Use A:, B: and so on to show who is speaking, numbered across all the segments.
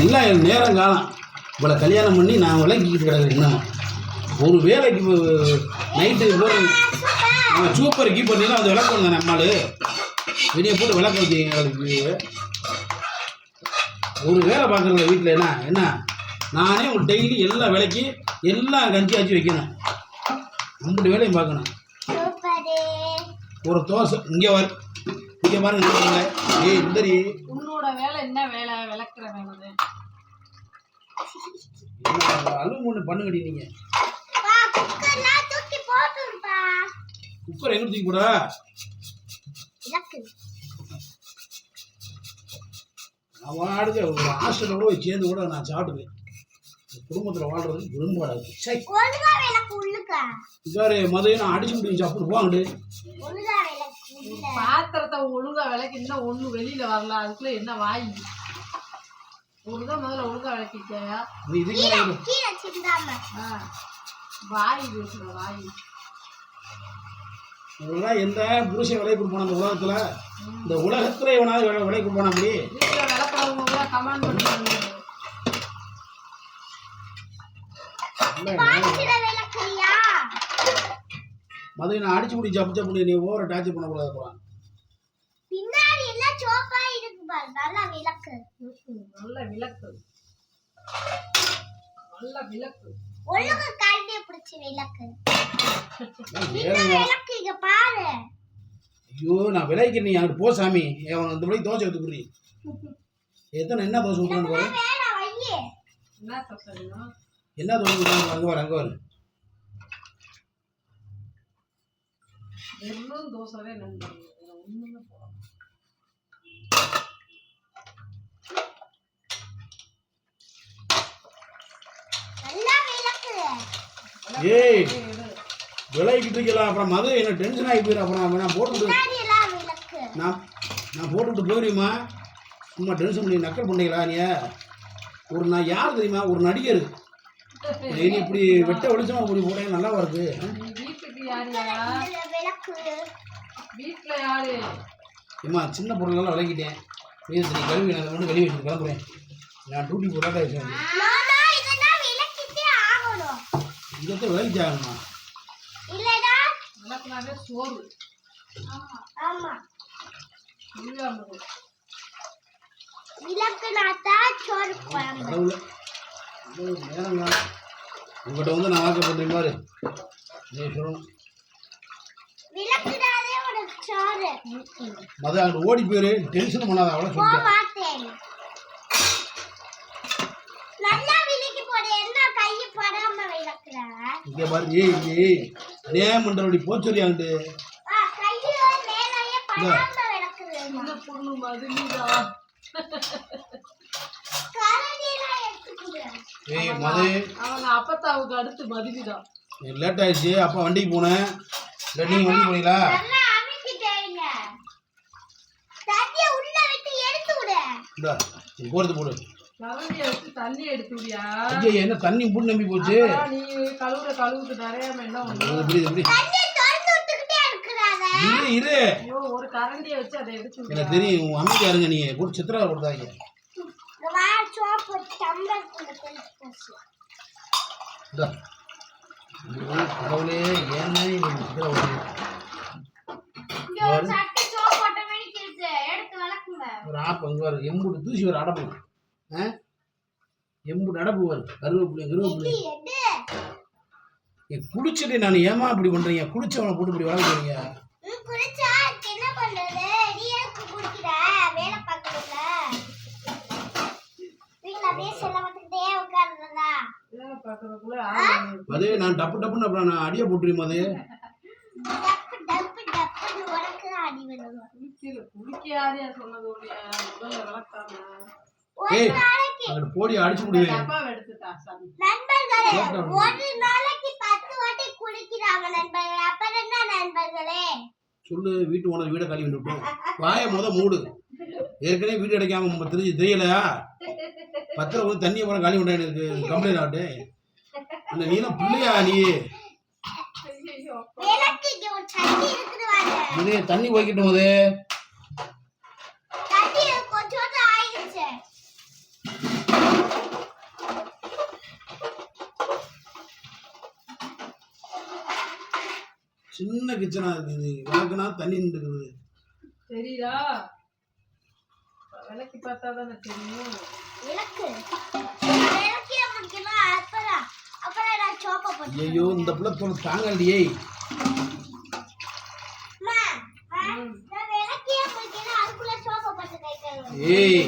A: எல்லாம் நேரம் காலம் இவ்வளோ கல்யாணம் பண்ணி நான் விளக்கிக்கிட்டு கிடக்குறேன் இன்னும் ஒரு வேலைக்கு நைட்டு அவன் சூப்பர் கீப்பர் நீலாம் வந்து விளக்கு வந்தேன் நம்மால் வெளியே போட்டு விளக்க வைக்கிறீங்க எங்களுக்கு. ஒரு வேலை பார்க்குறதுல வீட்டில் என்ன என்ன? நானே ஒரு டெய்லி எல்லா வேலைக்கு எல்லாம் கஞ்சி ஆச்சு வைக்கணும். அம்புட்டு வேலையும் பார்க்கணும்.
B: சூப்பரு.
A: ஒரு தோசை இங்கே வர இங்கே பாருங்க நினைக்கிறீங்க. ஏய் இந்தரி
C: உன்னோட வேலை என்ன வேலை? விளக்குற வேலை.
A: அலுமினியம் பண்ணுங்கடி நீங்கள்
B: பா குக்கர்லாம் தூக்கி போட்டுருப்பா
A: குக்கர் எங்கே தூக்கி போட? ஒரு ஹாஸ்டலில் கூட சேர்ந்து கூட நான் சாப்பிடுவேன். குடும்பத்தில் வாழ்றது விரும்பாடாது. இதாரு மதையும் நான் அடிச்சு முடியும் சாப்பிட்டு போவாங்கடு.
C: பாத்திரத்தை ஒழுங்கா விளக்கி இன்னும் ஒண்ணு வெளியில வரல அதுக்குள்ள என்ன வாய்? ஒழுங்கா முதல்ல ஒழுங்கா விளக்கிட்டேயா
A: இதுக்கு
B: கீழே
A: மேல
B: கீழே சிந்தாம
C: ஆ. வாய் பேசுற வாய்.
A: இதெல்லாம் எந்த புருஷன் விலை கொடுப்பான அந்த உலகத்தில்? இந்த உலகத்தில் எவனாவது விலை கொடுப்பான அப்படி?
C: கமெண்ட் பண்ணுவாங்க
A: மதையை நான் அடிச்சு முடி ஜப்பு ஜப்பு நீ ஓவர டார்ச்சர் பண்ணக்கூடாது போகிறான்
B: பின்னாடி எல்லாம் சோப்பா இருக்கு பாரு. நல்லா.
C: நல்ல விளக்கு. நல்ல விளக்கு.
B: ஒழுங்கா கரண்டிய பிடிச்சி விளக்கு. விளக்கு இங்க பாரு.
A: ஐயோ நான் விலைக்கு நீ அங்கிட்டு போ சாமி. அவன் அந்த படி தோசை எடுத்துக்கிறீ எத்தனை என்ன தோசை ஊற்றுறான்னு பாரு.
B: வேணாம் வையே.
C: என்ன சொல்லணும்
A: என்ன தோசை ஊற்றுறாங்க அங்கே வர அங்கே வர
C: வெறும் தோசைவே நண்பர்கள் ஒண்ணுமே போடாம
A: ஏய். விலைக்கிட்டு இருக்கலாம் அப்புறம் மது என்ன டென்ஷன் ஆகி போயிடும் அப்புறம் நான்
B: விளக்கு.
A: நான் நான் போட்டுவிட்டு போயிருமா சும்மா டென்ஷன் பண்ணி நக்கல் பண்ணீங்களா நீ ஒரு நான் யார் தெரியுமா? ஒரு நடிகர். நீ இப்படி வெட்ட வெளிச்சமா இப்படி போட்டேன் நல்லா வருது ஏம்மா சின்ன பொருளெல்லாம் விளக்கிட்டேன். வீடு நீ கழுவி நான் வந்து வெளியே வச்சுட்டு கிளம்புறேன். நான் டியூட்டி போட்டால் வச்சேன்
B: மாமா இதெல்லாம் விளக்கிட்டே ஆகணும்
A: இதை விளக்கிச்சாகணுமா
B: இல்லடா.
C: விளக்குனாவே சோறு.
B: ஆமா
C: இல்லாம
B: விளக்குனாத்தா சோறு குழம்பு.
A: நேரங்க உங்கள்கிட்ட வந்து நான் வாக்க பண்ணுறேன் பாரு. நீ சொல்லணும். மத அங்கிட்டு ஓடி போயிரு. டென்ஷன் பண்ணாத அவ்வளோ
B: போக
A: சொல்லிட்டேன்
B: மாட்டேன் நல்லா விளக்கி போடு என்ன கையை படாம விளக்குற
A: இங்கே பாரு ஏய் ஏய். நேம் பண்ணுறபடி போச்சொல்லி அங்கிட்டு.
B: ஆ, கையை மேலேயே படாம விளக்குறேன்
C: சின்ன பொண்ணு மதுமிதா
B: கரண்டியெல்லாம் எடுத்துக்கிடு
A: ஏய் மது.
C: அவங்க அப்பத்தாவுக்கு அடுத்து மதுமிதா
A: லேட் ஆயிடுச்சு. அப்பா வண்டிக்கு போனேன். இல்லை நீங்கள் வண்டிக்கு போனீங்களா? இந்தா நீ போகிறது போடு.
C: கரண்டியை வச்சு தண்ணி எடுத்துடியா
A: ஐயா என்ன தண்ணி புண்ணு நம்பி போச்சு?
C: நீ கழுவுற கழுவுக்கு நிறையாம என்ன
A: இரு இரு.
C: ஐயோ ஒரு கரண்டியை வச்சு அதை எடுத்து
A: எனக்கு தெரியும் உன் அமைதியா இருங்க நீங்க போட்டு சித்திரா கொடுத்தாங்க கடவுளே ஏன்னா இது சித்திரா
B: ஒரு
A: ஒரு ஆப் அங்கே எம்புட்டு தூசி வர அடப்பு ஆ? எம்புட்டு அடப்பு வரும் கருவேப்பிள்ளை கருவேப்பிள்ளை நீ குளிச்சுட்டு நான் ஏமா இப்படி பண்றீங்க? குளிச்சவனை போட்டு இப்படி வளர்க்குறீங்க அது நான் டப்பு டப்புன்னு அப்புறம் நான் அடியை
C: குளிக்கல குளிக்க யாரையா சொன்னது
A: ஏய் அங்கிட்டு போடி அடிச்சு
B: நண்பர்களே. ஒரு நாளைக்கு வாட்டி குளிக்கிறாங்க நண்பர்களே. என்ன நண்பர்களே?
A: சொல்லு வீட்டு ஓனர் வீடை கழுவி விட்டோம் வாயை முத மூடு. ஏற்கனவே வீடு அடைக்காம ம- தெரிஞ்சு தெரியலையா பத்திரம் வந்து தண்ணியை போல காலி விட்டேன் எனக்கு கம்ப்ளைண்ட் ஆகட்டு அந்த நீலாம் பிள்ளையா நீ?
C: ஐயோ.
B: விளக்கு இங்க
A: சின்ன கிச்சனாக இருக்குது விளக்குனா தண்ணி நின்றுக்குது.
C: தெரியுதா? விலைக்கு பார்த்தா தானே தெரியும்.
B: விளக்கு.
A: ஐயோ இந்த பிள்ளை தோல் தாங்கலையே. ஏய்.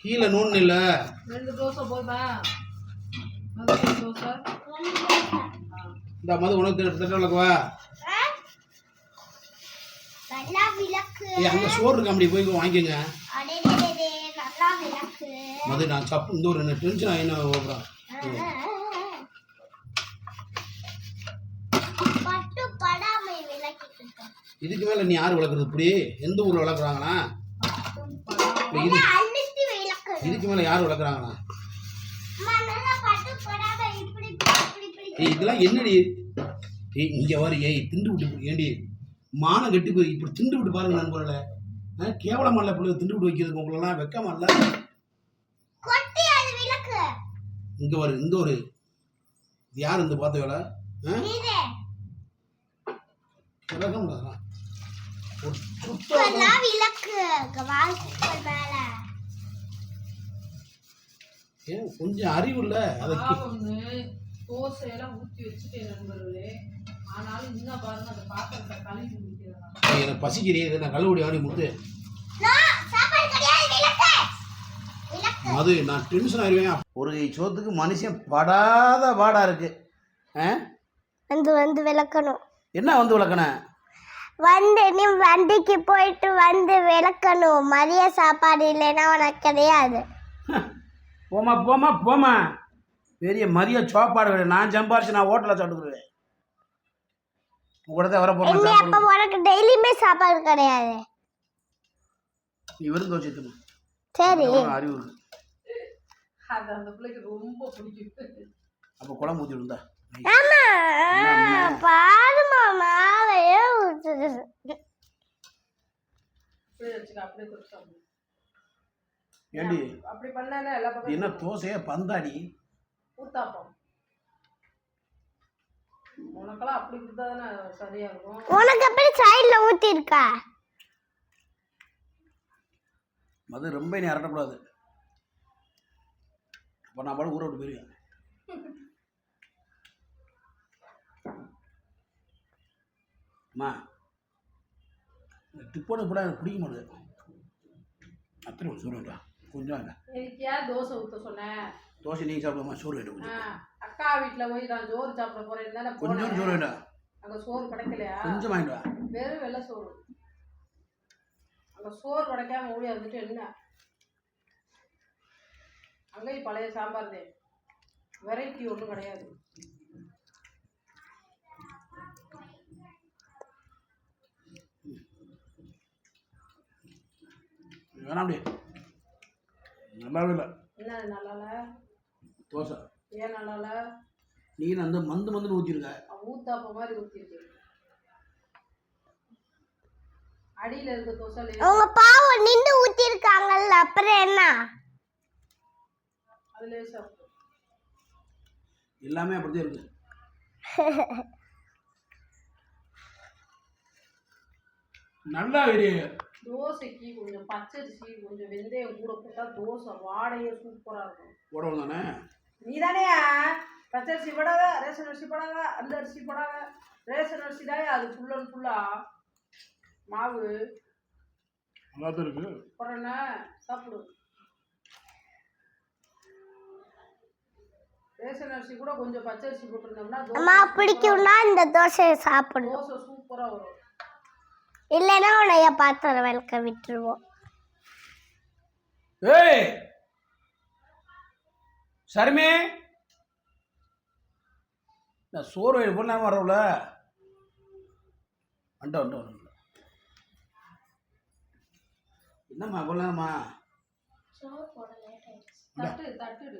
A: கீழே நூன் இல்லை
C: ரெண்டு தோசை மதியம் தோசை.
A: இந்த மது உனக்கு திட்ட திட்ட விளக்குவா ஏய் அங்கே சோறு இருக்கு? அப்படி போய் மது நான் சப்பு இந்த ஒரு டென்ஷன் ஆகினா
B: இருக்கேன்.
A: இதுக்கு மேலே நீ யார் விளக்குறது இப்படி? எந்த ஊரில் விளக்குறாங்கண்ணா இப்போ இது இதுக்கு மேலே யார் ஏய் இதெல்லாம் என்னடி? ஏய் இங்கே வர ஏய் திண்டு விட்டு ஏண்டி? மானம் கட்டி போய் இப்படி திண்டு விட்டு பாருங்க நண்பர்களே ஆ கேவலமா இல்லை பிள்ளை திண்டு விட்டு வைக்கிறதுக்கு உங்களெல்லாம் வெக்கமா இல்லை?
B: கொட்டி அது விளக்கு.
A: இங்கே வரு இந்த ஒரு யார் இந்த பார்த்த வேலை? ஒரு ஏன் கொஞ்சம் அறிவு இல்லை? அதை
C: ஊற்றி வச்சுட்டேன் நண்பர்களே. ஆனாலும் இன்னும் பாருங்க அந்த பாத்திரத்தை கழுவி முடிக்கிறதா
A: ஏய், எனக்கு பசிக்கிறீங்க நான் கழுவுடி ஆடி முத்து மது நான் டென்ஷன் ஆயிடுவேன் ஒரு சோத்துக்கு மனுஷன் படாத பாடா இருக்கு. ஆ?
B: வந்து வந்து விளக்கணும்.
A: என்ன வந்து விளக்கண
B: வந்து நீ வண்டிக்கு போயிட்டு வந்து விளக்கணும். மதிய சாப்பாடு இல்லைன்னா உனக்கு கிடையாது.
A: போமா போமா போமா பெரிய மதிய சோப்பாடு. நான் சம்பாரிச்சு நான் ஹோட்டலில் சாப்பிட்டுக்குருவேன் கூட வர போகிறேன்
B: இனி அப்ப உனக்கு டெய்லியுமே சாப்பாடு கிடையாது.
A: நீ வெறும் தோசை தூங்க
B: சரி
A: அறிவு.
C: அது அந்த பிள்ளைக்கு ரொம்ப பிடிக்கும்.
A: அப்போ குழம்பு ஊற்றி இருந்தா
B: ஆமா. பாருமா மேலையே ஊத்துது.
A: ஏண்டி?
C: அப்படி பண்ணானே எல்லா
A: இது
C: பக்கம்
A: என்ன தோசையே பந்தாடி?
C: ஊத்தாப்பம். உனக்கெல்லாம் அப்படி கொடுத்தா தானே சரியா இருக்கும்
B: உனக்கு எப்படி சைடுல ஊத்தி இருக்கா
A: மது ரொம்ப நீ அரட்டக்கூடாது. அப்போ நான் பாடு ஊரை விட்டு போயிருவேன். அம்மா இந்த டிப்போட கூட எனக்கு பிடிக்க மாட்டேது. அத்தனை ஒரு சோறு வேண்டாம் கொஞ்சம்
C: எனக்கு ஏன் தோசை ஊத்த சொன்னேன்
A: தோசை நீங்கள் சாப்பிடுமா சோறு வேண்டாம்
C: ஆ,
A: கொஞ்சம்
C: அக்கா வீட்டுல போய் நான் சோறு சாப்பிட போறேன் தானே
A: கொஞ்சம் சோறு வேண்டாம்
C: அங்க சோறு கிடைக்கலையா?
A: கொஞ்சம் வாங்கிட்டு வா.
C: வெறும் வெள்ளை சோறு. அங்க சோறு கிடைக்காம ஓடி வந்துட்டு என்ன? அங்கேயும் பழைய சாம்பார் தான். வெரைட்டி ஒன்றும் கிடையாது.
A: வேணாம் அப்படியே. நல்லாவே இல்லை
C: என்ன
A: தோசை.
C: ஏன் நல்லால?
A: நீ அந்த மந்து மந்துன்னு ஊற்றிருக்க
C: ஊத்தாப்ப மாதிரி ஊற்றிருக்கு அடியில இருக்க தோசை
B: அவங்க பாவம் நின்று ஊத்தி இருக்காங்கல்ல அப்புறம் என்ன?
C: அது லேசா இருக்கும்.
A: எல்லாமே அப்படிதான் இருக்கு. நல்லா இரு.
C: தோசைக்கு கொஞ்சம் பச்சரிசி கொஞ்சம் வெந்தயம் கூட போட்டா தோசை வாடையே சூப்பரா இருக்கும்.
A: உடம்பு தானே
C: நீ தானேயா பச்சரிசி போடாத ரேஷன் அரிசி போடாத அந்த அரிசி போடாத. ரேஷன் அரிசி தான் அது ஃபுல் அண்ட் ஃபுல்லா மாவு.
A: நல்லா இருக்கு.
C: போடுறேன்னா சாப்பிடு. ரேஷன் அரிசி கூட கொஞ்சம் பச்சரிசி போட்டிருந்தோம்னா
B: அம்மா பிடிக்கும்னா இந்த தோசையை சாப்பிடணும்
C: தோசை சூப்பரா வரும்.
B: இல்லைன்னா உன்னைய பாத்திரம் விளக்க விட்டுருவோம்.
A: ஏய் சர்மே! நான் சோறு எவ்வளோ நேரம் வரவுல. வண்ட வண்ட வண்ட என்னம்மா
C: தட்டு தட்டுடு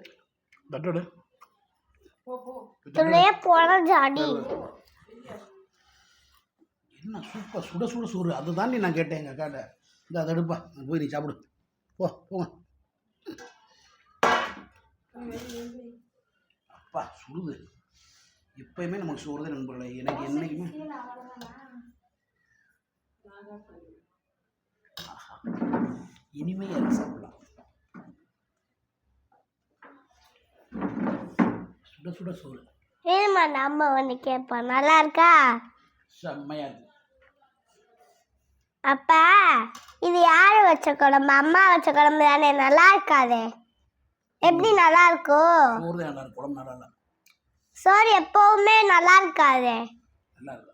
A: தட்டோடு
C: போ போ.
B: துணையே போன ஜாடி.
A: என்ன சூப்பர் சுட சுட சோறு. அதை தாண்டி நான் கேட்டேன் எங்கள் அக்காட்ட. இந்த அதை எடுப்பா. போய் நீ சாப்பிடு. போ போங்க அப்பா சுடுது. எப்பயுமே நமக்கு சோறு தான் நண்பர்களே எனக்கு என்னைக்குமே இனிமையாக இருக்கு சாப்பிடலாம். சுட சுட சோறு.
B: ஏமா நம்ம ஒன்று கேட்போம். நல்லா இருக்கா?
A: செம்மையாக இருக்கு.
B: அப்பா இது யார் வச்ச குழம்பு? அம்மா வச்ச குழம்பு தானே. நல்லா இருக்காதே. எப்படி நல்லா இருக்கும்
A: சோறு தான் நல்லா இருக்கு குழம்பு நல்லா இல்லை
B: சோறு எப்பவுமே நல்லா இருக்காதே
A: நல்லா இருக்கு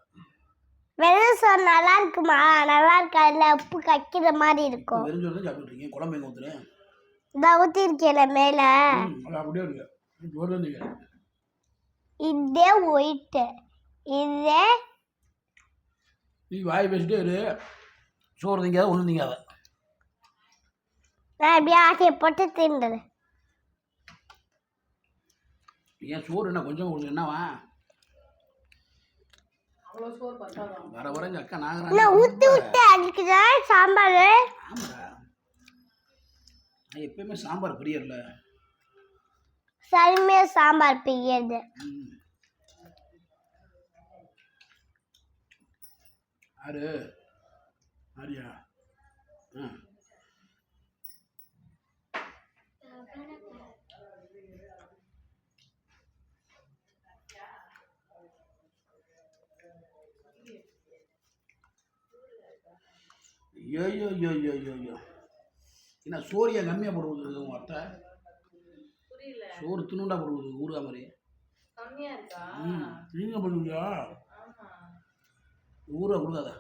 B: வெறும் சோறு நல்லா இருக்குமா நல்லா இருக்காதுல்ல உப்பு கக்கிற மாதிரி இருக்கும்.
A: வெறும் சோறு தான் சாப்பிட்டுட்டு இருக்கீங்க. குழம்பு எங்கே ஊற்றுறேன்
B: இந்த ஊற்றிருக்கேல மேலே.
A: அது அப்படியே இருக்கு. சோறு தான் நீங்கள்
B: இதே ஒயிட்டு இதே
A: நீ வாய் பேசிட்டே இரு. சோறு திங்காத ஒன்றும் திங்காத.
B: நான் இப்படியே ஆட்டியை போட்டு தின்னுறேன்
A: ஏன் சோறு என்ன கொஞ்சம் உங்களுக்கு என்னவா? வர வர எங்கள் அக்கா
B: நான் ஊற்றி விட்டு அடிக்குதா சாம்பார்?
A: ஆமாடா. நான் எப்பயுமே சாம்பார் பிரியர்ல
B: சரிமையா சாம்பார்
A: ம். யாரு? ஆரியா. ஆ. ஐயோ ஐயோ ஐயோ ஐயோ ஐயோ என்ன சோரியா கம்மியாக போடுவது
C: புரியல.
A: சோறு தின்னுண்டா போடுவது ஊறுகா மாதிரி?
C: கம்மியா இருக்கா?
A: ம் நீங்கள் பண்ணுவியா
C: ஆமா.
A: ஊறுகா கொடுக்காத?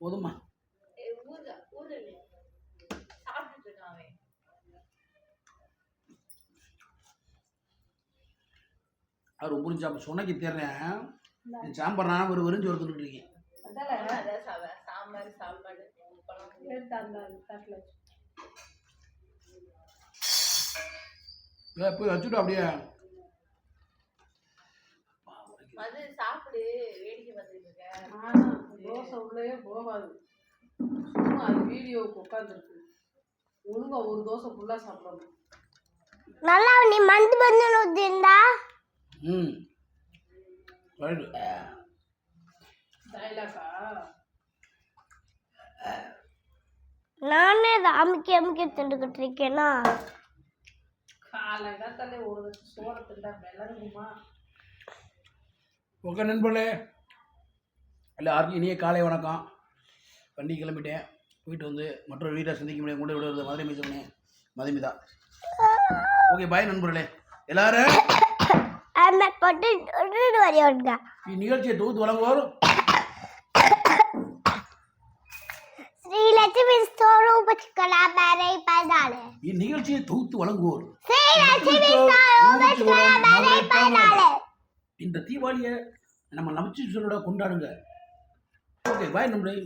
A: போதுமா? அவர் புரிஞ்சு அப்போ சொன்னக்கு தேர்றேன் என் சாம்பார் நான் ஒரு வெறிஞ்சு ஒருத்தர் இருக்கேன்.
C: அதான் சாம்பார் சாப்பாடு
A: போய் வச்சுட்டு அப்படியே
C: மது சாப்பிடு வேடிக்கை ஆனா தோசை உள்ளே போகாது சும்மா அது வீடியோவுக்கு உட்காந்துருக்கு ஒழுங்கா ஒரு தோசை ஃபுல்லாக சாப்பிடணும்
B: நல்லா நீ மந்து மந்து ஊற்றிருந்தா
A: ம். ரைட்டு
B: நானே இதை அமுக்கி அமுக்கி இருக்கேனா?
C: காலகட்டத்திலே ஒரு சோறை திண்டா விளங்குமா?
A: ஓகே நண்பர்களே எல்லாருக்கும் இனிய காலை வணக்கம். வண்டி கிளம்பிட்டேன். போயிட்டு வந்து மற்றொரு வீட்டை சந்திக்க முடியாது கொண்டு விடுறது மதுரை மீசவனே மதுமிதா. ஓகே பாய் நண்பர்களே. எல்லாரும் இந்நிகழ்ச்சியை தொகுத்து வழங்குவோர்
B: ஸ்ரீலட்சுமி ஸ்வரூப கலாபாரை பதாலே
A: இந்நிகழ்ச்சியை தொகுத்து வழங்குவோர்.
B: ஸ்ரீலட்சுமி ஸ்வரூப கலாபாரை பதாலே
A: இந்த தீபாவளியை நம்ம நமச்சிச்சலோட கொண்டாடுங்க. ஓகே பாய் நண்பர்களே.